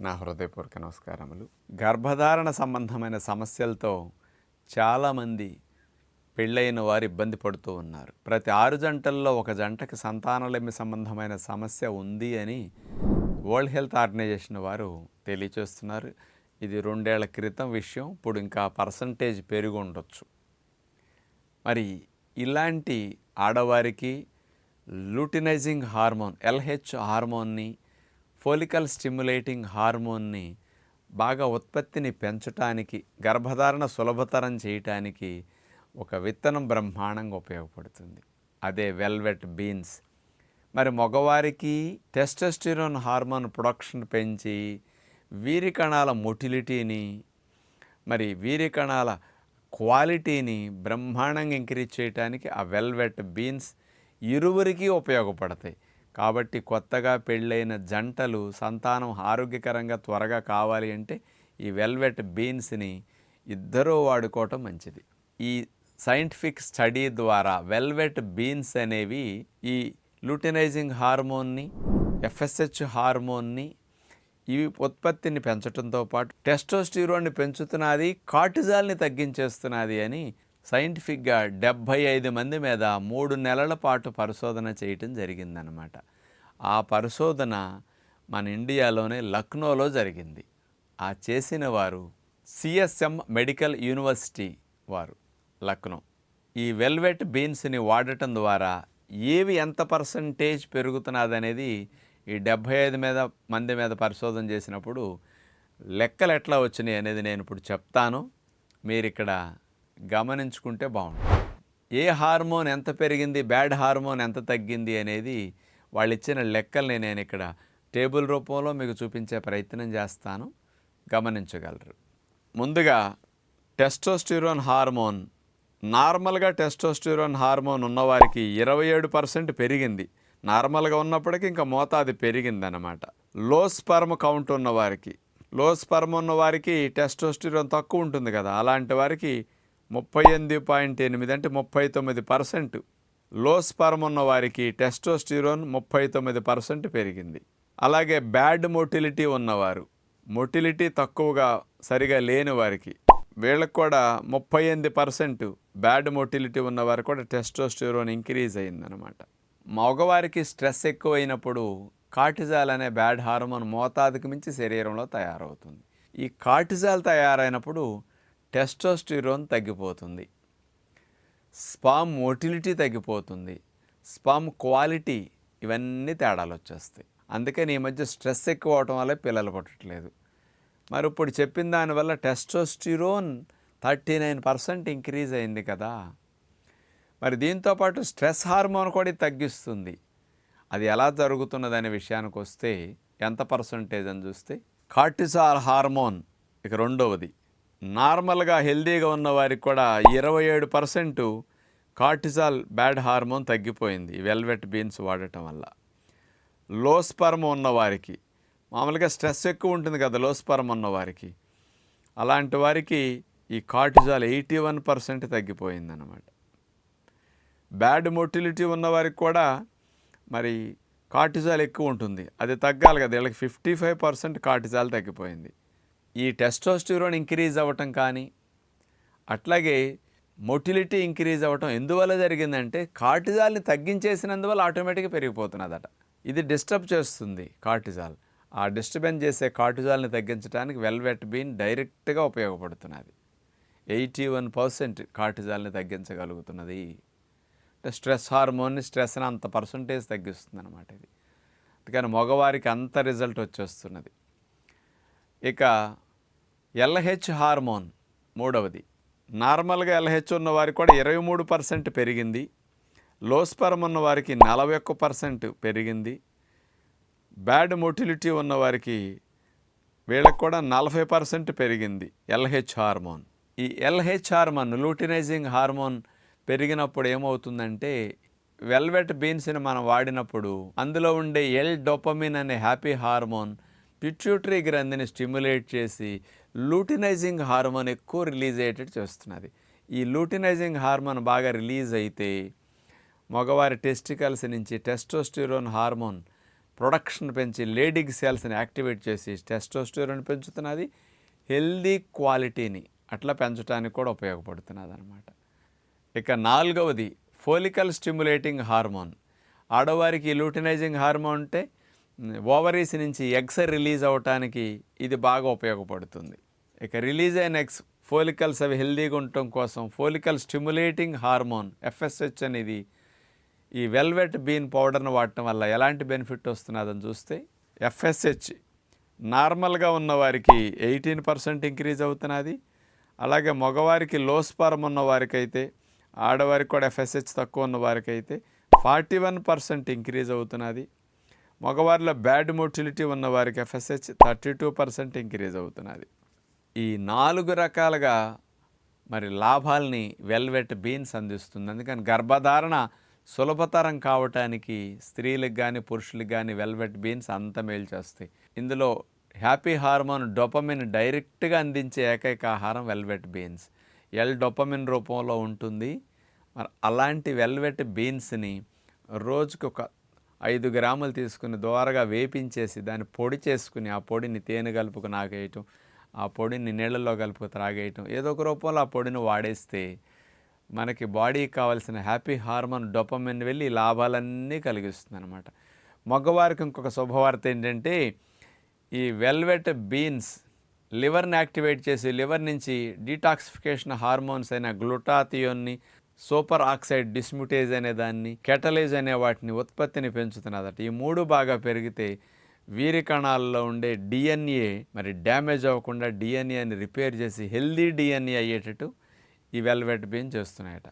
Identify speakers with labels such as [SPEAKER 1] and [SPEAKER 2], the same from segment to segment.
[SPEAKER 1] నా హృదయపూర్వక నమస్కారములు. గర్భధారణ సంబంధమైన సమస్యలతో చాలామంది పెళ్ళైన వారు ఇబ్బంది పడుతూ ఉన్నారు. ప్రతి ఆరు జంటల్లో ఒక జంటకి సంతానలేమి సంబంధమైన సమస్య ఉంది అని వరల్డ్ హెల్త్ ఆర్గనైజేషన్ వారు తెలియచేస్తున్నారు. ఇది రెండేళ్ళ క్రితం విషయం ఇప్పుడు ఇంకా పర్సంటేజ్ పెరిగి ఉండొచ్చు. మరి ఇలాంటి ఆడవారికి లూటినైజింగ్ హార్మోన్ ఎల్హెచ్ హార్మోన్ని ఫోలికల్ స్టిమ్యులేటింగ్ హార్మోన్ని బాగా ఉత్పత్తిని పెంచటానికి గర్భధారణ సులభతరం చేయటానికి ఒక విత్తనం బ్రహ్మాండంగా ఉపయోగపడుతుంది. అదే వెల్వెట్ బీన్స్. మరి మగవారికి టెస్టోస్టిరోన్ హార్మోన్ ప్రొడక్షన్ పెంచి వీరి కణాల మొటిలిటీని మరి వీరి కణాల క్వాలిటీని బ్రహ్మాండంగా ఇంక్రీజ్ చేయడానికి ఆ వెల్వెట్ బీన్స్ ఇరువురికి ఉపయోగపడతాయి. కాబట్టి కొత్తగా పెళ్ళైన జంటలు సంతానం ఆరోగ్యకరంగా త్వరగా కావాలి అంటే ఈ వెల్వెట్ బీన్స్ని ఇద్దరూ వాడుకోవటం మంచిది. ఈ సైంటిఫిక్ స్టడీ ద్వారా వెల్వెట్ బీన్స్ అనేవి ఈ లూటినైజింగ్ హార్మోన్ని ఎఫ్ఎస్హెచ్ హార్మోన్ని ఇవి ఉత్పత్తిని పెంచడంతో పాటు టెస్టోస్టిరోన్ని పెంచుతున్నది కార్టిజాల్ని తగ్గించేస్తున్నది అని సైంటిఫిక్గా డెబ్భై ఐదు మంది మీద మూడు నెలల పాటు పరిశోధన చేయటం జరిగిందనమాట ఆ పరిశోధన మన ఇండియాలోనే లక్నోలో జరిగింది. ఆ చేసిన వారు సిఎస్ఎం మెడికల్ యూనివర్సిటీ వారు లక్నో. ఈ వెల్వెట్ బీన్స్ని వాడటం ద్వారా ఏవి ఎంత పర్సంటేజ్ పెరుగుతున్నదనేది ఈ డెబ్భై ఐదు మీద మంది మీద పరిశోధన చేసినప్పుడు లెక్కలు ఎట్లా వచ్చినాయి అనేది నేను ఇప్పుడు చెప్తాను. మీరు ఇక్కడ గమనించుకుంటే బాగుంటుంది. ఏ హార్మోన్ ఎంత పెరిగింది బ్యాడ్ హార్మోన్ ఎంత తగ్గింది అనేది వాళ్ళు ఇచ్చిన లెక్కల్ని నేను ఇక్కడ టేబుల్ రూపంలో మీకు చూపించే ప్రయత్నం చేస్తాను. గమనించగలరు. ముందుగా టెస్టోస్టిరోన్ హార్మోన్ నార్మల్గా టెస్టోస్టిరోన్ హార్మోన్ ఉన్నవారికి ఇరవై ఏడు పర్సెంట్ పెరిగింది. నార్మల్గా ఉన్నప్పటికీ ఇంకా మోతాదు పెరిగిందనమాట లో స్పర్మ్ కౌంట్ ఉన్నవారికి లో స్పర్మ్ ఉన్నవారికి టెస్టోస్టిరోన్ తక్కువ ఉంటుంది కదా అలాంటి వారికి ముప్పై ఎనిమిది పాయింట్ ఎనిమిది అంటే ముప్పై తొమ్మిది పర్సెంట్. లో స్పర్మ్ ఉన్న వారికి టెస్టోస్టిరోన్ ముప్పై తొమ్మిది పర్సెంట్ పెరిగింది. అలాగే బ్యాడ్ మొటిలిటీ ఉన్నవారు మొటిలిటీ తక్కువగా సరిగా లేని వారికి వీళ్ళకి కూడా ముప్పై ఎనిమిది పర్సెంట్ బ్యాడ్ మొటిలిటీ ఉన్నవారు కూడా టెస్టోస్టిరోన్ ఇంక్రీజ్ అయిందనమాట మగవారికి స్ట్రెస్ ఎక్కువైనప్పుడు కార్టిజాల్ అనే బ్యాడ్ హార్మోన్ మోతాదుకు మించి శరీరంలో తయారవుతుంది. ఈ కార్టిజాల్ తయారైనప్పుడు టెస్టోస్టిరోన్ తగ్గిపోతుంది. స్పామ్ మోటిలిటీ తగ్గిపోతుంది. స్పామ్ క్వాలిటీ ఇవన్నీ తేడాలు వచ్చేస్తాయి. అందుకని ఈ మధ్య స్ట్రెస్ ఎక్కువ అవటం వల్ల పిల్లలు పుట్టట్లేదు. మరి ఇప్పుడు చెప్పిన దానివల్ల testosterone thirty nine percent increase అయింది కదా. మరి దీంతోపాటు స్ట్రెస్ హార్మోన్ కూడా తగ్గిస్తుంది. అది ఎలా జరుగుతున్నదనే విషయానికి వస్తే ఎంత పర్సంటేజ్ అని చూస్తే కార్టిసాల్ హార్మోన్ ఇక రెండవది. నార్మల్గా హెల్దీగా ఉన్న వారికి కూడా ఇరవై ఏడు పర్సెంట్ కార్టిజాల్ బ్యాడ్ హార్మోన్ తగ్గిపోయింది వెల్వెట్ బీన్స్ వాడటం వల్ల. లో స్పర్మ్ ఉన్నవారికి మామూలుగా స్ట్రెస్ ఎక్కువ ఉంటుంది కదా లో స్పర్మ్ ఉన్నవారికి అలాంటి వారికి ఈ కార్టిజాల్ ఎయిటీ వన్ పర్సెంట్ తగ్గిపోయిందన్నమాట. బ్యాడ్ మొటిలిటీ ఉన్నవారికి కూడా మరి కార్టిజాల్ ఎక్కువ ఉంటుంది అది తగ్గాలి కదా వీళ్ళకి ఫిఫ్టీ ఫైవ్ పర్సెంట్ కార్టిజాల్ తగ్గిపోయింది. ఈ టెస్టోస్టిరోన్ ఇంక్రీజ్ అవ్వటం కానీ అట్లాగే మొటిలిటీ ఇంక్రీజ్ అవ్వటం ఎందువల్ల జరిగిందంటే కార్టిజాల్ని తగ్గించేసినందువల్ల ఆటోమేటిక్గా పెరిగిపోతున్నదట. ఇది డిస్టర్బ్ చేస్తుంది కార్టిజాల్ ఆ డిస్టర్బెన్స్ చేసే కార్టిజాల్ని తగ్గించడానికి వెల్వెట్ బీన్ డైరెక్ట్గా ఉపయోగపడుతున్నది. ఎయిటీ వన్ పర్సెంట్ కార్టిజాల్ని తగ్గించగలుగుతున్నది. అంటే స్ట్రెస్ హార్మోన్ని స్ట్రెస్ని అంత పర్సంటేజ్ తగ్గిస్తుంది అనమాట ఇది. అందుకని మగవారికి అంత రిజల్ట్ వచ్చేస్తున్నది. ఇక ఎల్హెచ్ హార్మోన్ మూడవది. నార్మల్గా ఎల్హెచ్ ఉన్న వారికి కూడా ఇరవై మూడు పర్సెంట్ పెరిగింది. లో ఉన్న వారికి నలభై ఒక్క పర్సెంట్ పెరిగింది. బ్యాడ్ మొటిలిటీ ఉన్న వారికి వీళ్ళకి కూడా నలభై పర్సెంట్ పెరిగింది ఎల్హెచ్ హార్మోన్. ఈ ఎల్హెచ్ హార్మోన్ లూటినైజింగ్ హార్మోన్ పెరిగినప్పుడు ఏమవుతుందంటే వెల్వెట్ బీన్స్ని మనం వాడినప్పుడు అందులో ఉండే ఎల్ డోపమిన్ అనే హ్యాపీ హార్మోన్ పిట్యూటరీ గ్రంథిని స్టిమ్యులేట్ చేసి లూటినైజింగ్ హార్మోన్ ఎక్కువ రిలీజ్ అయ్యేటట్టు చేస్తున్నది. ఈ లూటినైజింగ్ హార్మోన్ బాగా రిలీజ్ అయితే మగవారి టెస్టికల్స్ నుంచి టెస్టోస్టిరోన్ హార్మోన్ ప్రొడక్షన్ పెంచి లేడీకి సెల్స్ని యాక్టివేట్ చేసి టెస్టోస్టిరోన్ పెంచుతున్నది. హెల్దీ క్వాలిటీని అట్లా పెంచడానికి కూడా ఉపయోగపడుతున్నది అనమాట ఇక నాలుగవది ఫోలికల్ స్టిమ్యులేటింగ్ హార్మోన్. ఆడవారికి లూటినైజింగ్ హార్మోన్ అంటే ఓవరీస్ నుంచి ఎగ్స్ రిలీజ్ అవ్వటానికి ఇది బాగా ఉపయోగపడుతుంది. ఇక రిలీజ్ అయిన ఎగ్స్ ఫోలికల్స్ అవి హెల్దీగా ఉండటం కోసం ఫోలికల్ స్టిమ్యులేటింగ్ హార్మోన్ ఎఫ్ఎస్హెచ్ అనేది ఈ వెల్వెట్ బీన్ పౌడర్ను వాడటం వల్ల ఎలాంటి బెనిఫిట్ వస్తున్నదని చూస్తే ఎఫ్ఎస్హెచ్ నార్మల్గా ఉన్న వారికి ఎయిటీన్ పర్సెంట్ ఇంక్రీజ్ అవుతున్నది అలాగే మగవారికి లో స్పర్మ్ ఉన్న వారికైతే ఆడవారికి కూడా ఎఫ్ఎస్హెచ్ తక్కువ ఉన్న వారికైతే ఫార్టీ వన్ పర్సెంట్ ఇంక్రీజ్ అవుతున్నది మగవారిలో బ్యాడ్ మోటిలిటీ ఉన్న వారికి FSH thirty two percent increase అవుతున్నది. ఈ నాలుగు రకాలుగా మరి లాభాల్ని వెల్వెట్ బీన్స్ అందిస్తుంది. అందుకని గర్భధారణ సులభతరం కావటానికి స్త్రీలకు కానీ పురుషులకు కానీ వెల్వెట్ బీన్స్ అంత మేలు చేస్తాయి. ఇందులో హ్యాపీ హార్మోన్ డొపమిన్ డైరెక్ట్గా అందించే ఏకైక ఆహారం వెల్వెట్ బీన్స్. ఎల్ డొపమిన్ రూపంలో ఉంటుంది. మరి అలాంటి వెల్వెట్ బీన్స్ని రోజుకి ఒక ఐదు గ్రాములు తీసుకుని దోరగా వేపించేసి దాన్ని పొడి చేసుకుని ఆ పొడిని తేనె కలుపుకు నాగేయటం ఆ పొడిని నీళ్ళల్లో కలుపుకు త్రాగేయటం ఏదో ఒక రూపంలో ఆ పొడిని వాడేస్తే మనకి బాడీకి కావాల్సిన హ్యాపీ హార్మోన్ డొపమిన్ వెళ్ళి లాభాలన్నీ కలిగిస్తుంది అనమాట మగవారికి ఇంకొక శుభవార్త ఏంటంటే ఈ వెల్వెట్ బీన్స్ లివర్ని యాక్టివేట్ చేసి లివర్ నుంచి డీటాక్సిఫికేషన్ హార్మోన్స్ అయిన గ్లూటాథియోన్ని సూపర్ ఆక్సైడ్ డిస్మ్యూటేజ్ అనే దాన్ని కెటలైజ్ అనే వాటిని ఉత్పత్తిని పెంచుతున్నదట. ఈ మూడు బాగా పెరిగితే వీరి కణాల్లో ఉండే డిఎన్ఏ మరి డ్యామేజ్ అవ్వకుండా డిఎన్ఏని రిపేర్ చేసి హెల్దీ డిఎన్ఏ అయ్యేటట్టు ఈ వెల్వెట్ బీన్ చేస్తున్నాయట.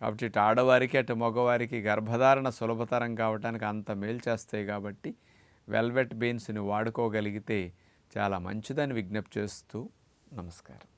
[SPEAKER 1] కాబట్టి ఇటు ఆడవారికి అటు మగవారికి గర్భధారణ సులభతరం కావడానికి అంత మేలు చేస్తాయి కాబట్టి వెల్వెట్ బీన్స్ని వాడుకోగలిగితే చాలా మంచిదని విజ్ఞప్తి చేస్తూ నమస్కారం.